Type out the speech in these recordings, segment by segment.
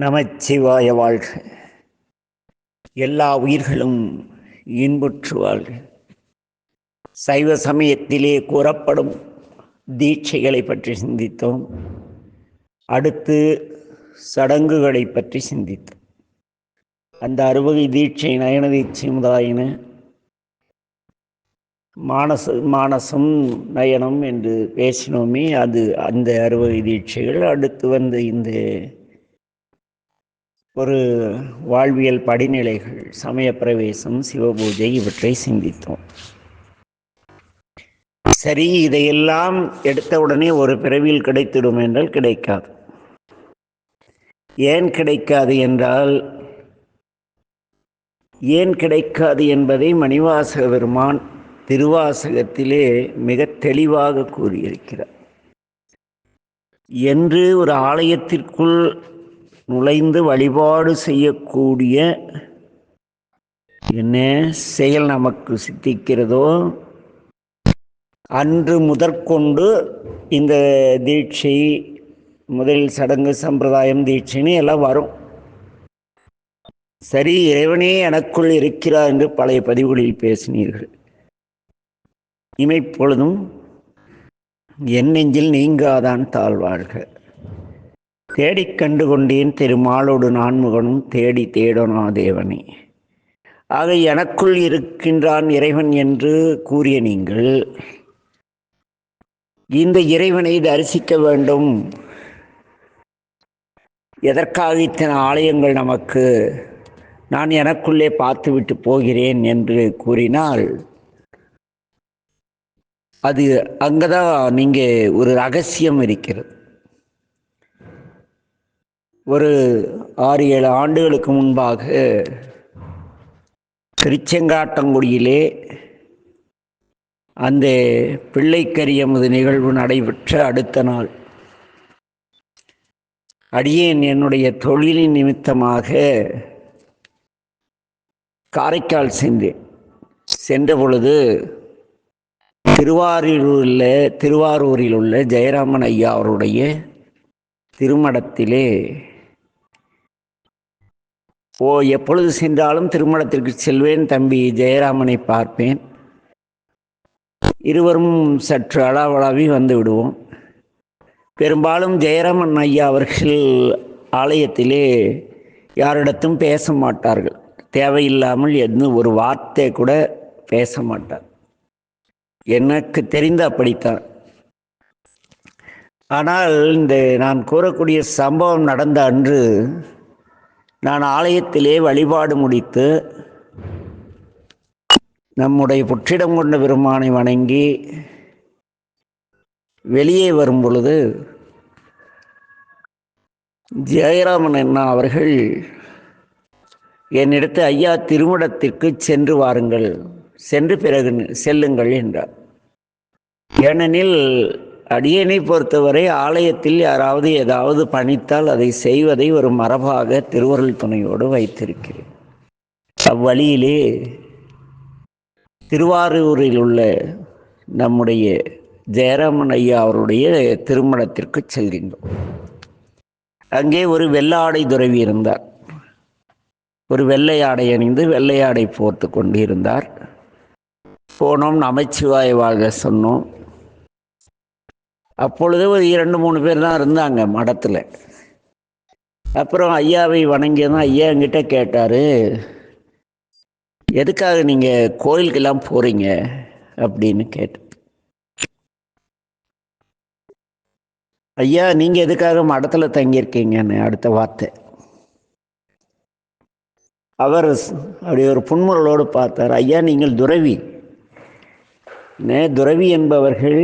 நமச்சிவாய வாழ்க. எல்லா உயிர்களும் இன்புற்று வாழ்க. சைவ சமயத்திலே கூறப்படும் தீட்சைகளை பற்றி சிந்தித்தோம். அடுத்து சடங்குகளை பற்றி சிந்தித்தோம். அந்த அறுவகை தீட்சை நயன தீட்சை முதலாயின. மானச மானசம் நயனம் என்று பேசினோமே அது அந்த அறுவகை தீட்சைகள். அடுத்து வந்த இந்த ஒரு வாழ்வியல் படிநிலைகள் சமய பிரவேசம் சிவபூஜை இவற்றை சிந்தித்தோம். சரி இதையெல்லாம் எடுத்தவுடனே ஒரு பிறவியில் கிடைத்திடும் என்றால் கிடைக்காது. ஏன் கிடைக்காது என்றால் ஏன் கிடைக்காது என்பதை மணிவாசக பெருமான் திருவாசகத்திலே மிக தெளிவாக கூறியிருக்கிறார். என்று ஒரு ஆலயத்திற்குள் நுழைந்து வழிபாடு செய்யக்கூடிய என்ன செயல் நமக்கு சித்திக்கிறதோ அன்று முதற்கொண்டு இந்த தீட்சை முதல் சடங்கு சம்பிரதாயம் தீட்சைன்னு எல்லாம் வரும். சரி இறைவனே எனக்குள் இருக்கிறார் என்று பழைய பதிவுகளில் பேசினீர்கள். இமைப்பொழுதும் என் நெஞ்சில் நீங்காதான் தாழ்வாழ்க தேடிக் கண்டு கொண்டேன் திருமாலோடு நான்முகனும் தேடி தேடனா தேவனே. ஆக எனக்குள் இருக்கின்றான் இறைவன் என்று கூறிய நீங்கள் இந்த இறைவனை தரிசிக்க வேண்டும். எதற்காக இத்தனை ஆலயங்கள் நமக்கு? நான் எனக்குள்ளே பார்த்துவிட்டு போகிறேன் என்று கூறினால் அது அங்கதான் நீங்க ஒரு ரகசியம் இருக்கிறது. ஒரு ஆறு ஏழு ஆண்டுகளுக்கு முன்பாக திருச்செங்காட்டங்குடியிலே அந்த பிள்ளைக்கரியமது நிகழ்வு நடைபெற்ற அடுத்த நாள். அடியேன் என்னுடைய தொழிலின் நிமித்தமாக காரைக்கால் சென்றேன். சென்ற பொழுது திருவாரூரில் திருவாரூரில் உள்ள ஜெயராமன் ஐயா அவருடைய திருமடத்திலே ஓ எப்பொழுது சென்றாலும் திருமணத்திற்கு செல்வேன் தம்பி ஜெயராமனை பார்ப்பேன். இருவரும் சற்று அளவளாவி வந்து விடுவோம். பெரும்பாலும் ஜெயராமன் ஐயா அவர்கள் ஆலயத்திலே யாரிடத்தும் பேச மாட்டார்கள். தேவையில்லாமல் எந்த ஒரு வார்த்தை கூட பேச மாட்டார். எனக்கு தெரிந்து அப்படித்தான். ஆனால் இந்த நான் கூறக்கூடிய சம்பவம் நடந்த அன்று நான் ஆலயத்திலே வழிபாடு முடித்து நம்முடைய புற்றிடம் கொண்ட பெருமானை வணங்கி வெளியே வரும் பொழுது ஜெயராமன் அண்ணா அவர்கள் என்னிடத்து ஐயா திருமணத்திற்கு சென்று வாருங்கள். சென்று பிறகு செல்லுங்கள் என்றார். ஏனெனில் அடியனை பொறுத்தவரை ஆலயத்தில் யாராவது ஏதாவது பணித்தால் அதை செய்வதை ஒரு மரபாக திருவருள் துணையோடு வைத்திருக்கிறேன். அவ்வழியிலே திருவாரூரில் உள்ள நம்முடைய ஜெயராமன் ஐயா அவருடைய திருமணத்திற்கு செல்கின்றோம். அங்கே ஒரு வெள்ளாடை துறவி இருந்தார். ஒரு வெள்ளை ஆடை அணிந்து வெள்ளை ஆடை போர்த்து கொண்டு இருந்தார் போனோம் நமச்சிவாய வாழ்க சொன்னோம். அப்பொழுது ஒரு இரண்டு மூணு பேர் தான் இருந்தாங்க மடத்தில். அப்புறம் ஐயாவை வணங்கியதும் ஐயா என்கிட்ட கேட்டார் எதுக்காக நீங்கள் கோயிலுக்கெல்லாம் போகிறீங்க அப்படின்னு கேட்டு ஐயா நீங்கள் எதுக்காக மடத்தில் தங்கியிருக்கீங்கன்னு அடுத்த வார்த்தை. அவர் அப்படி ஒரு புன்முறலோடு பார்த்தார் ஐயா நீங்கள் துறவி. துறவி என்பவர்கள்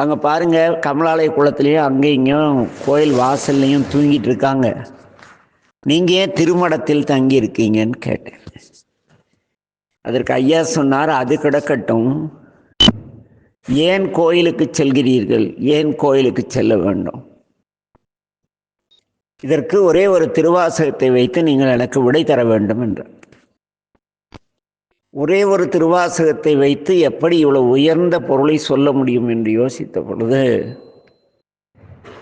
அங்கே பாருங்கள் கமலாலய குளத்துலேயும் அங்கே இங்கேயும் கோயில் வாசல்லையும் தூங்கிட்டு இருக்காங்க. நீங்கள் ஏன் திருமடத்தில் தங்கி இருக்கீங்கன்னு கேட்டேன். அதற்கு ஐயா சொன்னார் அது கிடக்கட்டும். ஏன் கோயிலுக்கு செல்கிறீர்கள்? ஏன் கோயிலுக்கு செல்ல வேண்டும்? இதற்கு ஒரே ஒரு திருவாசகத்தை வைத்து நீங்கள் எனக்கு விடை தர வேண்டும் என்றார் ஒரே ஒரு திருவாசகத்தை வைத்து எப்படி இவ்வளவு உயர்ந்த பொருளை சொல்ல முடியும் என்று யோசித்த பொழுது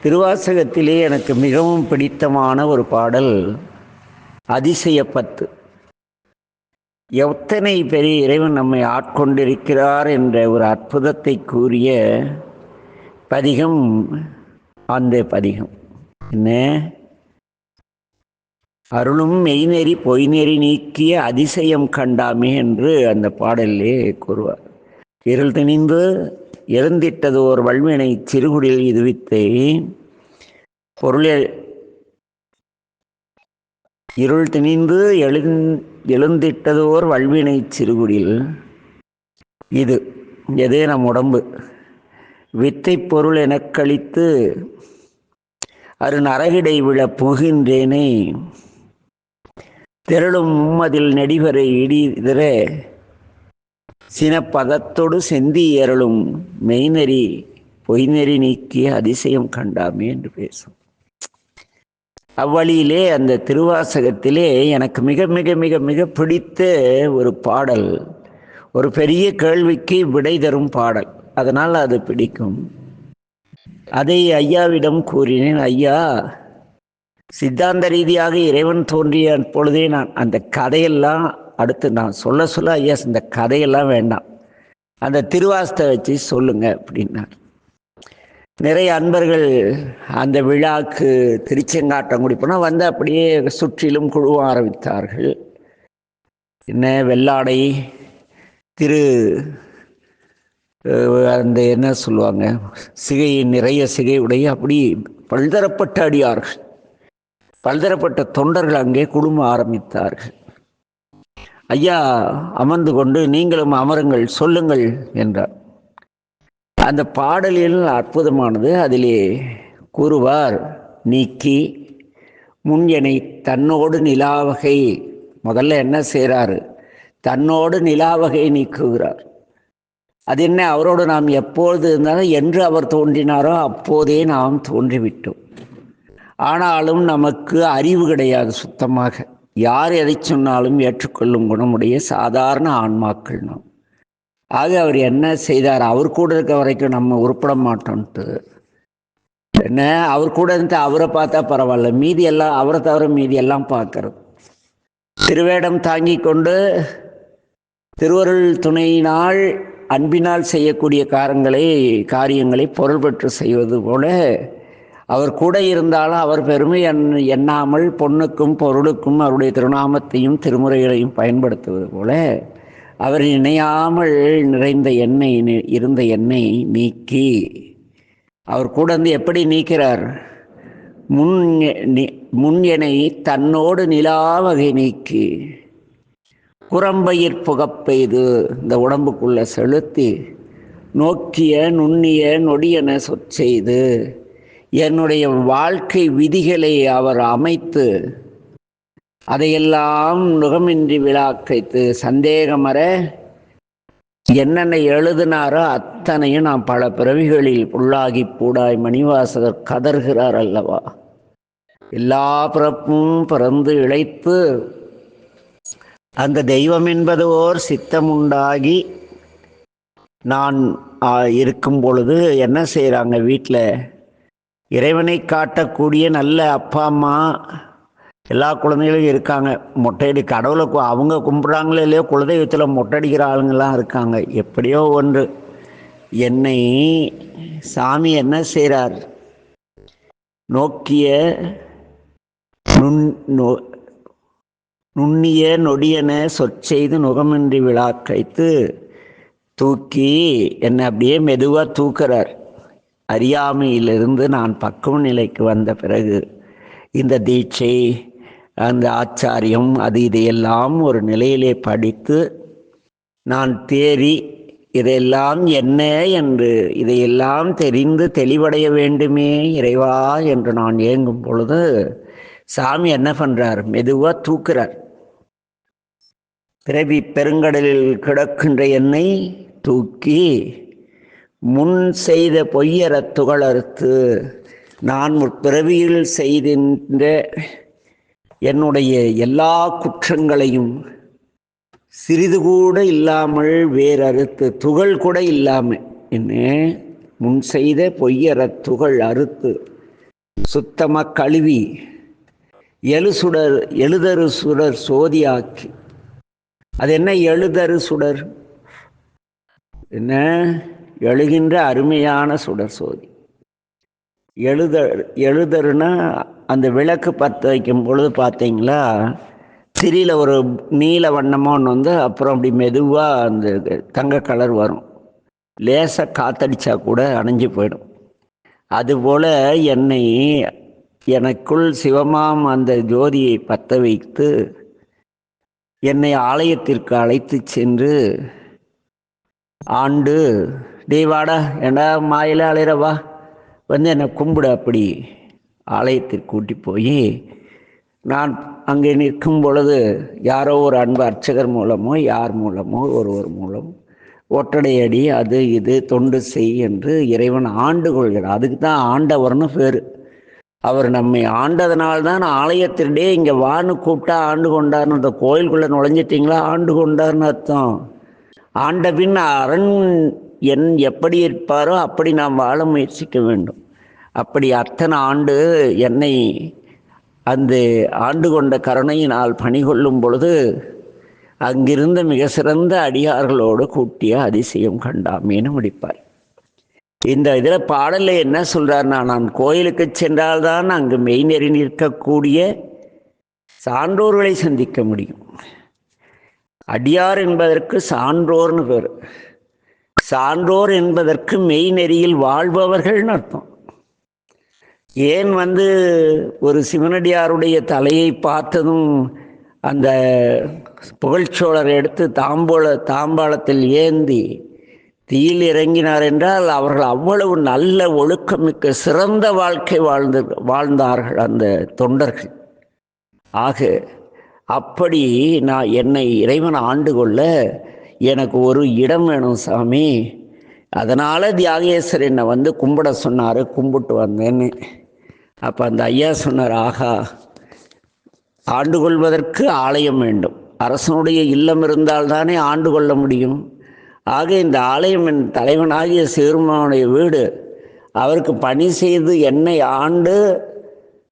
திருவாசகத்திலே எனக்கு மிகவும் பிடித்தமான ஒரு பாடல் அதிசயப்பத்து. எத்தனை பெரிய இறைவன் நம்மை ஆட்கொண்டிருக்கிறார் என்ற ஒரு அற்புதத்தை கூறிய பதிகம் அந்த பதிகம். என்ன? அருளும் மெய்நெறி பொய்நெறி நீக்கிய அதிசயம் கண்டாமே என்று அந்த பாடலிலே கூறுவார். இருள் திணிந்து எழுந்திட்டது ஓர் வல்வினை சிறுகுடில் இதுவித்தை. பொருளில் இருள் திணிந்து எழுந் எழுந்திட்டதோர் வல்வினை சிறுகுடில் இது. எதே நம் உடம்பு? வித்தை பொருள் எனக் கழித்து அரு நரகிடை விழ புகின்றேனே திரளும் மும்மதில் நெடிவரை இடிதிர. சினப்பதத்தோடு செந்தி எறலும் மெய்நெறி பொய்நெறி நீக்கிய அதிசயம் கண்டாமே என்று பேசும். அவ்வழியிலே அந்த திருவாசகத்திலே எனக்கு மிக மிக மிக மிக பிடித்த ஒரு பாடல் ஒரு பெரிய கேள்விக்கு விடை தரும் பாடல். அதனால் அது பிடிக்கும். அதை ஐயாவிடம் கூறினேன் ஐயா சித்தாந்த ரீதியாக இறைவன் தோன்றிய பொழுதே நான் அந்த கதையெல்லாம் அடுத்து நான் சொல்ல சொல்ல ஐயாஸ் இந்த கதையெல்லாம் வேண்டாம். அந்த திருவாசத்தை வச்சு சொல்லுங்க அப்படின்னார். நிறைய அன்பர்கள் அந்த விழாக்கு திருச்செங்காட்டங்குடி போனால் வந்து அப்படியே சுற்றிலும் குழுவ ஆரம்பித்தார்கள். என்ன வெள்ளாடை திரு அந்த என்ன சொல்லுவாங்க சிகை நிறைய சிகை உடைய அப்படி பல்தரப்பட்ட அடியார்கள். பல்தரப்பட்ட தொண்டர்கள் அங்கே குழும ஆரம்பித்தார்கள். ஐயா அமர்ந்து கொண்டு நீங்களும் அமருங்கள் சொல்லுங்கள் என்றார். அந்த பாடலில் அற்புதமானது அதிலே கூறுவார் நீக்கி முன்யனை தன்னோடு நிலாவகை முதல்ல என்ன செய்கிறாரு தன்னோடு நிலாவகை நீக்குகிறார். அது என்ன அவரோடு நாம் எப்பொழுது இருந்தாலும் என்று அவர் தோன்றினாரோ அப்போதே நாம் தோன்றிவிட்டோம். ஆனாலும் நமக்கு அறிவு கிடையாது சுத்தமாக. யார் எதை சொன்னாலும் ஏற்றுக்கொள்ளும் குணமுடைய சாதாரண ஆன்மாக்கள் நாம். ஆக அவர் என்ன செய்தார்? அவர் கூட இருக்க வரைக்கும் நம்ம உருப்பட மாட்டோன்ட்டு. என்ன? அவர் கூட இருந்து அவரை பார்த்தா பரவாயில்ல. மீதி எல்லாம் அவரை தவிர மீதி எல்லாம் பார்க்கறது. திருவேடம் தாங்கி கொண்டு திருவருள் துணையினால் அன்பினால் செய்யக்கூடிய காரங்களை காரியங்களை பொருள் பெற்று செய்வது போல அவர் கூட இருந்தாலும் அவர் பெருமை எண் எண்ணாமல் பொண்ணுக்கும் பொருளுக்கும் அவருடைய திருநாமத்தையும் திருமுறைகளையும் பயன்படுத்துவது போல அவர் இணையாமல் நிறைந்த எண்ணெய் இருந்த எண்ணெய் நீக்கி அவர் கூட வந்து எப்படி நீக்கிறார்? முன் முன் எனை தன்னோடு நிலாவகை நீக்கி குரம்பயிர் புகப்பெய்து இந்த உடம்புக்குள்ளே செலுத்தி நோக்கிய நுண்ணிய நொடியென சொற்செய்து என்னுடைய வாழ்க்கை விதிகளை அவர் அமைத்து அதையெல்லாம் நுகமின்றி விழாக்கைத்து சந்தேகமற என்னென்ன எழுதினாரோ அத்தனையும் நான் பல பிறவிகளில் புல்லாகி பூடாய் மணிவாசகர் கதறுகிறார் அல்லவா? எல்லா பிறப்பும் பிறந்து இழைத்து அந்த தெய்வம் என்பது ஓர் சித்தமுண்டாகி நான் இருக்கும் பொழுது என்ன செய்கிறாங்க வீட்டில்? இறைவனை காட்டக்கூடிய நல்ல அப்பா அம்மா எல்லா குழந்தைகளும் இருக்காங்க. மொட்டையடி கடவுளை அவங்க கும்பிட்றாங்களோ இல்லையோ குலதெய்வத்தில் மொட்டடிக்கிற ஆளுங்கள்லாம் இருக்காங்க. எப்படியோ ஒன்று. என்னை சாமி என்ன செய்கிறார் நோக்கிய நுண் நோ நுண்ணிய நொடியன சொற்செய்து நுகமின்றி விழா கைத்து தூக்கி என்னை அப்படியே மெதுவாக தூக்குறார். அறியாமையிலிருந்து நான் பக்குவ நிலைக்கு வந்த பிறகு இந்த தீட்சை அந்த ஆச்சாரியம் அது இதையெல்லாம் ஒரு நிலையிலே படித்து நான் தேறி இதையெல்லாம் என்ன என்று இதையெல்லாம் தெரிந்து தெளிவடைய வேண்டுமே இறைவா என்று நான் ஏங்கும் பொழுது சாமி என்ன பண்ணுறார் மெதுவாக தூக்குறார். பிறவி பெருங்கடலில் கிடக்கின்ற என்னை தூக்கி முன் செய்த பொய்யற துகளறுத்து நான் முற்பிறவியில் செய்தின்ற என்னுடைய எல்லா குற்றங்களையும் சிறிது கூட இல்லாமல் வேறறுத்து துகள் கூட இல்லாமல் என்ன? முன் செய்த பொய்யற துகள் அறுத்து சுத்தமாக கழுவி எழு சுடர் எழுதரு சுடர் சோதியாக்கி. அது என்ன எழுதரு சுடர்? என்ன? எழுகின்ற அருமையான சுடர் சோதி. எழுத எழுதருன்னா அந்த விளக்கு பற்ற வைக்கும் பொழுது பார்த்தீங்களா? திரியில் ஒரு நீல வண்ணமாக ஒன்று வந்து அப்புறம் அப்படி மெதுவாக அந்த தங்க கலர் வரும். லேசாக காத்தடிச்சா கூட அணைஞ்சு போயிடும். அதுபோல் என்னை எனக்குள் சிவமாம் அந்த ஜோதியை பற்ற வைத்து என்னை ஆலயத்திற்கு அழைத்து சென்று ஆண்டு டே வாடா ஏண்டா மாயில அலையிறவா வந்து என்னை கும்பிடு அப்படி. ஆலயத்திற்கு கூட்டி போய் நான் அங்கே நிற்கும் பொழுது யாரோ ஒரு அன்பு அர்ச்சகர் மூலமோ யார் மூலமோ ஒருவர் மூலம் ஒட்டடையடி அது இது தொண்டு செய் என்று இறைவன் ஆண்டு கொள்கிறார். அதுக்கு தான் ஆண்டவர்னு பேர். அவர் நம்மை ஆண்டதனால்தான் ஆலயத்திலே இங்கே வான்னு கூப்பிட்டா ஆண்டு கொண்டார்னு அந்த கோயிலுக்குள்ளே நுழைஞ்சிட்டிங்களா? ஆண்டு கொண்டார்னு அர்த்தம். ஆண்ட பின் அரண் என் எப்படி இருப்பாரோ அப்படி நாம் வாழ முயற்சிக்க வேண்டும். அப்படி அத்தனை ஆண்டு என்னை அந்த ஆண்டு கொண்ட கருணையினால் பணி கொள்ளும் பொழுது அங்கிருந்த மிக சிறந்த அடியார்களோடு கூட்டிய அதிசயம் கண்டாமேனு முடிப்பார் இந்த இதில் பாடலில் என்ன சொல்கிறார்னா நான் கோயிலுக்கு சென்றால்தான் அங்கு மெய்நெறி நிற்கக்கூடிய சான்றோர்களை சந்திக்க முடியும். அடியார் என்பதற்கு சான்றோர்னு பேர். சான்றோர் என்பதற்கு மெய்நெறியில் வாழ்பவர்கள்னு அர்த்தம். ஏன் வந்து ஒரு சிவனடியாருடைய தலையை பார்த்ததும் அந்த புகழ்ச்சோழர் எடுத்து தாம்போல தாம்பாளத்தில் ஏந்தி தீயில் இறங்கினார் என்றால் அவர்கள் அவ்வளவு நல்ல ஒழுக்கமிக்க சிறந்த வாழ்க்கை வாழ்ந்து வாழ்ந்தார்கள் அந்த தொண்டர்கள். ஆக அப்படி நான் என்னை இறைவன் ஆண்டு கொள்ள எனக்கு ஒரு இடம் வேணும் சாமி. அதனால் தியாகேஸ்வர் என்னை வந்து கும்பிட சொன்னார் கும்பிட்டு வந்தேன்னு. அப்போ அந்த ஐயா சொன்னார் ஆகா ஆண்டு கொள்வதற்கு ஆலயம் வேண்டும். அரசனுடைய இல்லம் இருந்தால்தானே ஆண்டு கொள்ள முடியும். ஆக இந்த ஆலயம் என் தலைவனாகிய சேருமானுடைய வீடு. அவருக்கு பணி செய்து என்னை ஆண்டு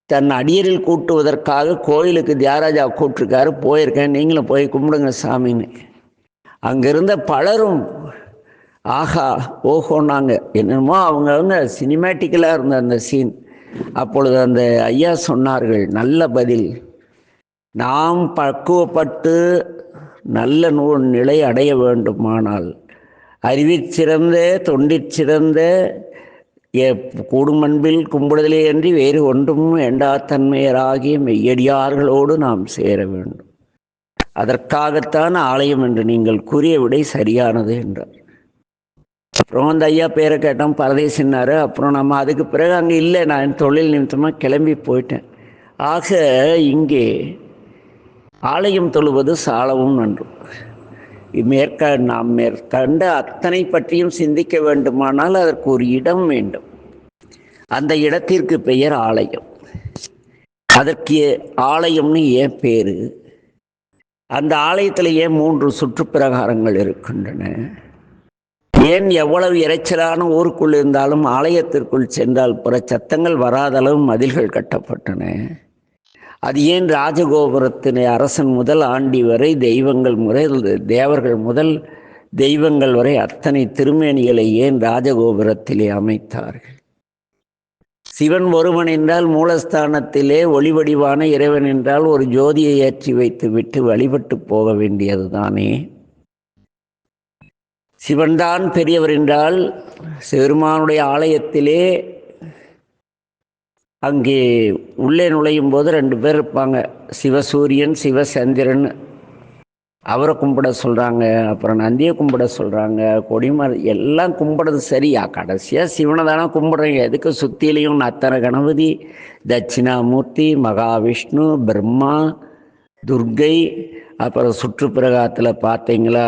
தன் அடியரில் கூட்டுவதற்காக கோயிலுக்கு தியாகராஜா கூப்பிட்ருக்காரு போயிருக்கேன். நீங்களும் போய் கும்பிடுங்க சாமின்னு. அங்கிருந்த பலரும் ஆஹா ஓஹோன்னாங்க. என்னமோ அவங்க வந்து சினிமேட்டிக்கலாக இருந்த அந்த சீன் அப்பொழுது அந்த ஐயா சொன்னார்கள் நல்ல பதில். நாம் பக்குவப்பட்டு நல்ல நூல் நிலை அடைய வேண்டுமானால் அறிவிச்சிறந்த தொண்டிச்சிறந்த தொண்டிற் சிறந்த கூடும் அன்பில் கும்பிடுதலே அன்றி வேறு ஒன்றும் வேண்டாத்தன்மையராகிய மெய்யடியார்களோடு நாம் சேர வேண்டும். அதற்காகத்தான் ஆலயம் என்று நீங்கள் கூறிய விடை சரியானது என்றார். அப்புறம் அந்த ஐயா பேரை கேட்டோம் பரதேசின்னாரு. அப்புறம் நம்ம அதுக்கு பிறகு அங்கே இல்லை நான் தொழில் நிமித்தமாக கிளம்பி போயிட்டேன். ஆக இங்கே ஆலயம் தொழுவது சாலவும் நன்று. மேற்க நாம் மேற்கண்ட அத்தனை பற்றியும் சிந்திக்க வேண்டுமானால் அதற்கு ஒரு இடம் வேண்டும். அந்த இடத்திற்கு பெயர் ஆலயம். அதற்கு ஆலயம்னு ஏன் பேர்? அந்த ஆலயத்திலேயே மூன்று சுற்றுப்பிரகாரங்கள் இருக்கின்றன. ஏன் எவ்வளவு இறைச்சலான ஊருக்குள் இருந்தாலும் ஆலயத்திற்குள் சென்றால் புற சத்தங்கள் வராதளவு மதில்கள் கட்டப்பட்டன. அது ஏன் ராஜகோபுரத்தினை அரசன் முதல் ஆண்டி வரை தெய்வங்கள் முறை தேவர்கள் முதல் தெய்வங்கள் வரை அத்தனை திருமேனிகளை ஏன் ராஜகோபுரத்திலே அமைத்தார்கள்? சிவன் ஒருவன் என்றால் மூலஸ்தானத்திலே ஒளிவடிவான இறைவன் என்றால் ஒரு ஜோதியை ஏற்றி வைத்து விட்டு வழிபட்டு போக வேண்டியதுதானே? சிவன்தான் பெரியவர் என்றால் சிவருமானுடைய ஆலயத்திலே அங்கே உள்ளே நுழையும் போது ரெண்டு பேர் இருப்பாங்க. சிவசூரியன் சிவசந்திரன் அவரை கும்பிட சொல்கிறாங்க அப்புறம் நந்தியை கும்பிட சொல்கிறாங்க கொடிமர எல்லாம் கும்பிடுறது சரியா? கடைசியாக சிவனை தானே கும்பிட்றீங்க. எதுக்கு சுற்றிலையும் அத்தனை கணபதி தட்சிணாமூர்த்தி மகாவிஷ்ணு பிரம்மா துர்கை அப்புறம் சுற்றுப்பிரகாரத்தில் பார்த்தீங்களா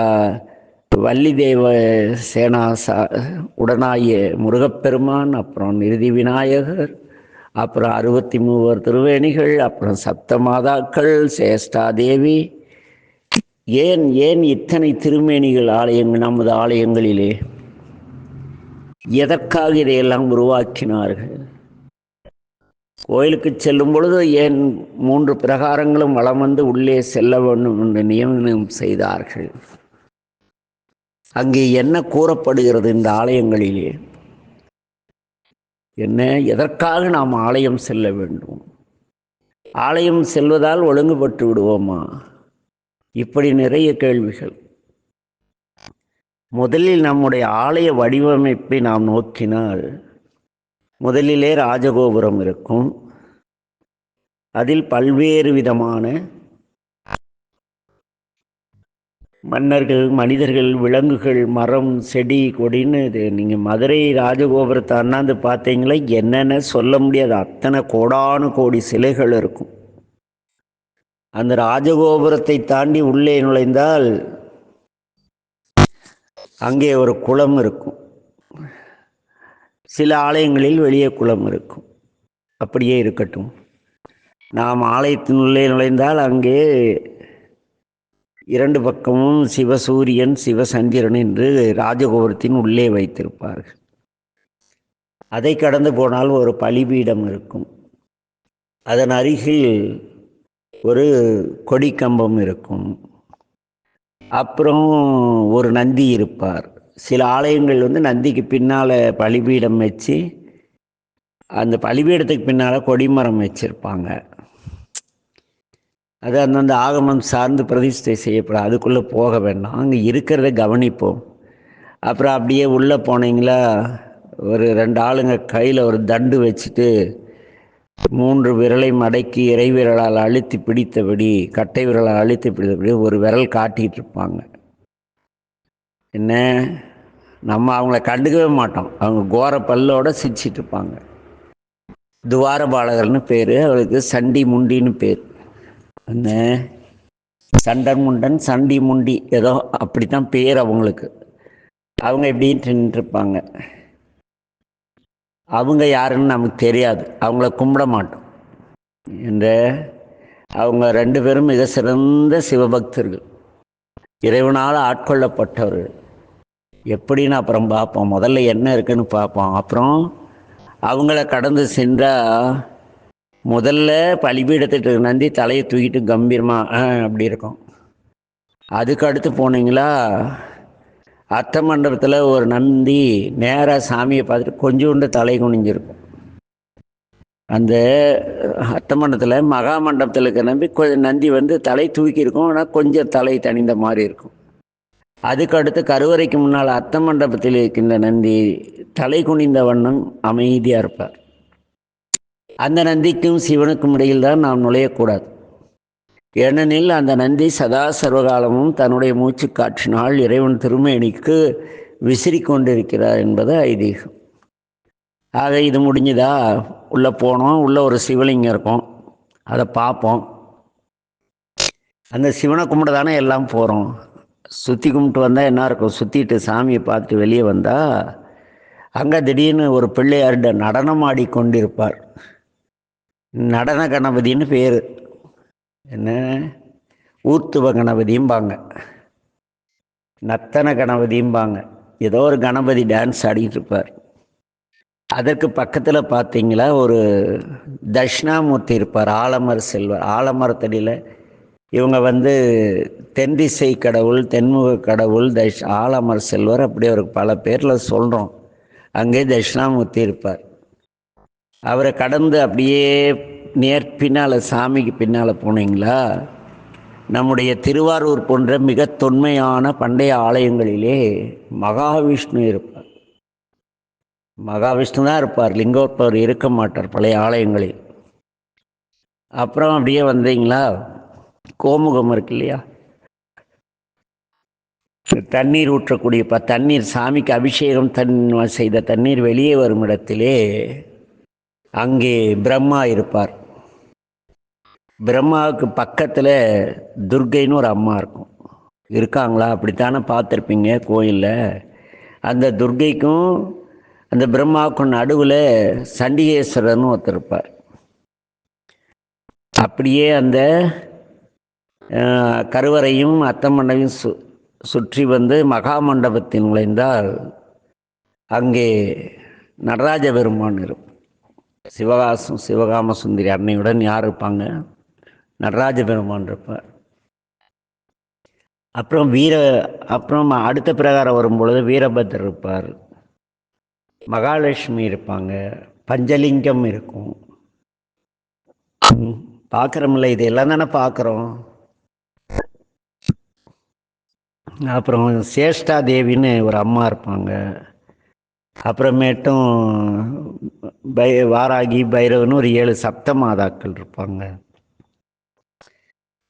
வள்ளி தேவ சேனாசா உடனாய முருகப்பெருமான் அப்புறம் நிருதி விநாயகர் அப்புறம் அறுபத்தி மூவர் திருவேணிகள் அப்புறம் சப்த மாதாக்கள் சேஷ்டாதேவி ஏன் ஏன் இத்தனை திருமேனிகள் ஆலயங்கள் நமது ஆலயங்களிலே? எதற்காக இதையெல்லாம் உருவாக்கினார்கள்? கோயிலுக்கு செல்லும் பொழுது ஏன் மூன்று பிரகாரங்களும் வளம் வந்து உள்ளே செல்ல வேண்டும் என்று நியமனம் செய்தார்கள்? அங்கே என்ன கூறப்படுகிறது இந்த ஆலயங்களிலே? என்ன எதற்காக நாம் ஆலயம் செல்ல வேண்டும்? ஆலயம் செல்வதால் ஒழுங்குபட்டு விடுவோமா? இப்படி நிறைய கேள்விகள். முதலில் நம்முடைய ஆலய வடிவமைப்பை நாம் நோக்கினால் முதலிலே ராஜகோபுரம் இருக்கும். அதில் பல்வேறு விதமான மன்னர்கள் மனிதர்கள் விலங்குகள் மரம் செடி கொடின்னு இது. நீங்கள் மதுரை ராஜகோபுரத்தை அண்ணாந்து பார்த்தீங்களா? என்னென்ன சொல்ல முடியாது. அத்தனை கோடானு கோடி சிலைகள் இருக்கும். அந்த ராஜகோபுரத்தை தாண்டி உள்ளே நுழைந்தால் அங்கே ஒரு குளம் இருக்கும். சில ஆலயங்களில் வெளியே குளம் இருக்கும். அப்படியே இருக்கட்டும். நாம் ஆலயத்தினுள்ளே நுழைந்தால் அங்கே இரண்டு பக்கமும் சிவசூரியன் சிவசந்திரன் என்று ராஜகோபுரத்தின் உள்ளே வைத்திருப்பார்கள். அதை கடந்து போனால் ஒரு பலிபீடம் இருக்கும். அதன் அருகில் ஒரு கொடிக்கம்பம் இருக்கும். அப்புறம் ஒரு நந்தி இருப்பார். சில ஆலயங்கள் வந்து நந்திக்கு பின்னால் பலிபீடம் வச்சு அந்த பலிபீடத்துக்கு பின்னால் கொடிமரம் வச்சுருப்பாங்க. அது அந்தந்த ஆகமம் சார்ந்து பிரதிஷ்டை செய்யப்படும். அதுக்குள்ளே போக வேண்டாம். அங்கே இருக்கிறத கவனிப்போம். அப்புறம் அப்படியே உள்ளே போனீங்களா? ஒரு ரெண்டு ஆளுங்க கையில் ஒரு தண்டு வச்சுட்டு மூன்று விரலை மடக்கி இறை விரலால் அழுத்தி பிடித்தபடி கட்டை விரலால் அழுத்தி பிடித்தபடி ஒரு விரல் காட்டிகிட்டு இருப்பாங்க. என்ன? நம்ம அவங்கள கண்டுக்கவே மாட்டோம். அவங்க கோர பல்லோட சிரிச்சிட்டு இருப்பாங்க. துவாரபாலகர்னு பேர். அவளுக்கு சண்டி முண்டின்னு பேர். என்ன? சண்டன் முண்டன் சண்டி முண்டி ஏதோ அப்படித்தான் பேர் அவங்களுக்கு. அவங்க எப்படின்னு நின்றுருப்பாங்க அவங்க யாருன்னு நமக்கு தெரியாது. அவங்கள கும்பிட மாட்டோம். என்ற அவங்க ரெண்டு பேரும் மிக சிறந்த சிவபக்தர்கள். இறைவனால் ஆட்கொள்ளப்பட்டவர்கள். எப்படின்னு அப்புறம் பார்ப்போம். முதல்ல என்ன இருக்குன்னு பார்ப்போம். அப்புறம் அவங்கள கடந்து சென்றால் முதல்ல பலிபீடத்திட்டு நந்தி தலையை தூக்கிட்டு கம்பீரமாக அப்படி இருக்கும். அதுக்கு அடுத்து போனீங்களா? அத்த மண்டபத்தில் ஒரு நந்தி நேராக சாமியை பார்த்துட்டு கொஞ்சோண்டு தலை குனிஞ்சிருக்கும். அந்த அர்த்த மண்டபத்தில் மகா மண்டபத்தில் இருக்க நம்பி கொஞ்சம் நந்தி வந்து தலை தூக்கி இருக்கும் ஆனால் கொஞ்சம் தலை தணிந்த மாதிரி இருக்கும். அதுக்கு அடுத்து கருவறைக்கு முன்னால் அர்த்த மண்டபத்தில் இருக்கின்ற நந்தி தலை குனிந்த வண்ணம் அமைதியாக இருப்பார். அந்த நந்திக்கும் சிவனுக்கும் இடையில் தான் நாம் நுழையக்கூடாது. ஏனெனில் அந்த நந்தி சதா சர்வகாலமும் தன்னுடைய மூச்சு காற்றினால் இறைவன் திருமேனிக்கு விசிறி கொண்டிருக்கிறார் என்பது ஐதீகம். ஆக இது முடிஞ்சுதா? உள்ளே போனோம் உள்ளே ஒரு சிவலிங்கம் இருக்கும். அதை பார்ப்போம் அந்த சிவனை கும்பிட தானே எல்லாம் போகிறோம் சுற்றி கும்பிட்டு வந்தால் என்ன இருக்கும்? சுற்றிட்டு சாமியை பார்த்துட்டு வெளியே வந்தால் அங்கே திடீர்னு ஒரு பிள்ளையார்கிட்ட நடனம் ஆடி கொண்டிருப்பார் நடன கணபதின்னு பேர். என்ன? ஊர்த்துவ கணபதியும்பாங்க. நத்தன கணபதியும்பாங்க. ஏதோ ஒரு கணபதி டான்ஸ் ஆடிட்டு இருப்பார் அதற்கு பக்கத்தில் பார்த்தீங்களா ஒரு தட்சிணாமூர்த்தி இருப்பார் ஆலமர செல்வர். ஆலமரத்தடியில் இவங்க வந்து தென் திசை கடவுள் தென்முக கடவுள் தஷ் ஆலமர செல்வர் அப்படி அவருக்கு பல பேரில் சொல்கிறோம் அங்கே தட்சிணாமூர்த்தி இருப்பார். அவரை கடந்து அப்படியே நேர் பின்னால் சாமிக்கு பின்னால் போனீங்களா? நம்முடைய திருவாரூர் போன்ற மிக தொன்மையான பண்டைய ஆலயங்களிலே மகாவிஷ்ணு இருப்பார். மகாவிஷ்ணு தான் இருப்பார். லிங்கோத்பவர் இருக்க மாட்டார் பழைய ஆலயங்களில். அப்புறம் அப்படியே வந்தீங்களா? கோமுகம் இருக்கு இல்லையா? தண்ணீர் ஊற்றக்கூடிய ப தண்ணீர் சாமிக்கு அபிஷேகம் தன் செய்த தண்ணீர் வெளியே வரும் இடத்திலே அங்கே பிரம்மா இருப்பார். பிரம்மாவுக்கு பக்கத்தில் துர்கைன்னு ஒரு அம்மா இருக்கும். இருக்காங்களா? அப்படித்தானே பார்த்துருப்பீங்க கோயிலில். அந்த துர்கைக்கும் அந்த பிரம்மாவுக்கும் நடுவில் சண்டிகேஸ்வரர்னு ஒருத்தர் இருப்பார். அப்படியே அந்த கருவறையும் அத்தமண்டையும் சு சுற்றி வந்து மகா மண்டபத்தில் நுழைந்தால் அங்கே நடராஜ பெருமான் இருக்கும். சிவகாசம் சிவகாம சுந்தரி அன்னையுடன் யார் இருப்பாங்க? நடராஜ பெருமான் இருப்பார். அப்புறம் வீர அப்புறம் அடுத்த பிரகாரம் வரும்பொழுது வீரபத்ரர் இருப்பார். மகாலட்சுமி இருப்பாங்க. பஞ்சலிங்கம் இருக்கும். பார்க்குறோம்ல இதெல்லாம் தானே பார்க்குறோம். அப்புறம் சேஷ்டா தேவின்னு ஒரு அம்மா இருப்பாங்க. அப்புறமேட்டும் பை வாராகி பைரவன் ஒரு ஏழு சப்த மாதாக்கள் இருப்பாங்க.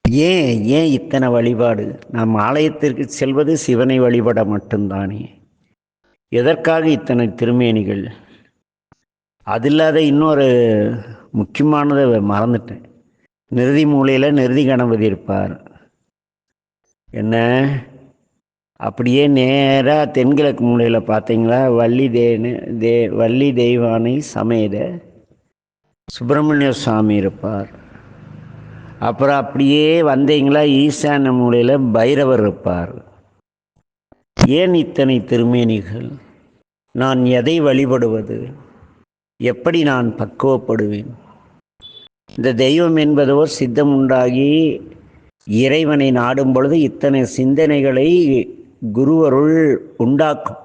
ஏன் ஏன் இத்தனை வழிபாடு? நாம் ஆலயத்திற்கு செல்வது சிவனை வழிபட மட்டும்தானே. எதற்காக இத்தனை திருமேனிகள்? அது இல்லாத இன்னொரு முக்கியமானதை மறந்துட்டேன். நிறுதி மூலையில் நிறுதி கணபதி இருப்பார். என்ன? அப்படியே நேராக தென்கிழக்கு மூலையில் பார்த்தீங்களா? வள்ளி தேனு தே வள்ளி தெய்வானை சமேத. சுப்பிரமணிய சுவாமி இருப்பார். அப்புறம் அப்படியே வந்தீங்களா? ஈசான மூலையில் பைரவர் இருப்பார். ஏன் இத்தனை திருமேனிகள்? நான் எதை வழிபடுவது? எப்படி நான் பக்குவப்படுவேன்? இந்த தெய்வம் என்பதோ சித்தம் உண்டாகி இறைவனை நாடும் பொழுது இத்தனை சிந்தனைகளை குருவருள் உண்டாக்கும்.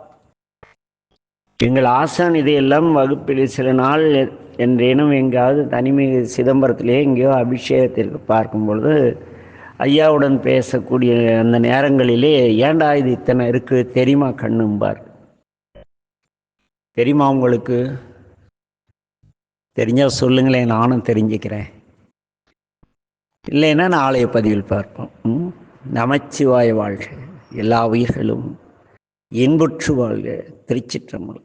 எங்கள் ஆசான் இதையெல்லாம் வகுப்பில் சில நாள் என்றேனும் எங்காவது தனிமை சிதம்பரத்திலே எங்கேயோ அபிஷேகத்திற்கு பார்க்கும் பொழுது ஐயாவுடன் பேசக்கூடிய அந்த நேரங்களிலே ஏண்டா இது இத்தனை இருக்கு? தெரியுமா கண்ணும்பார் தெரியுமா உங்களுக்கு? தெரிஞ்சால் சொல்லுங்களேன் நானும் தெரிஞ்சுக்கிறேன். இல்லைன்னா நாளைய பதிவில் பார்ப்போம். ம்? நமச்சிவாய வாழ்க்கை எல்லா உயிர்களும் இன்புற்று வாழ்க திருச்சிற்றம்பலம்.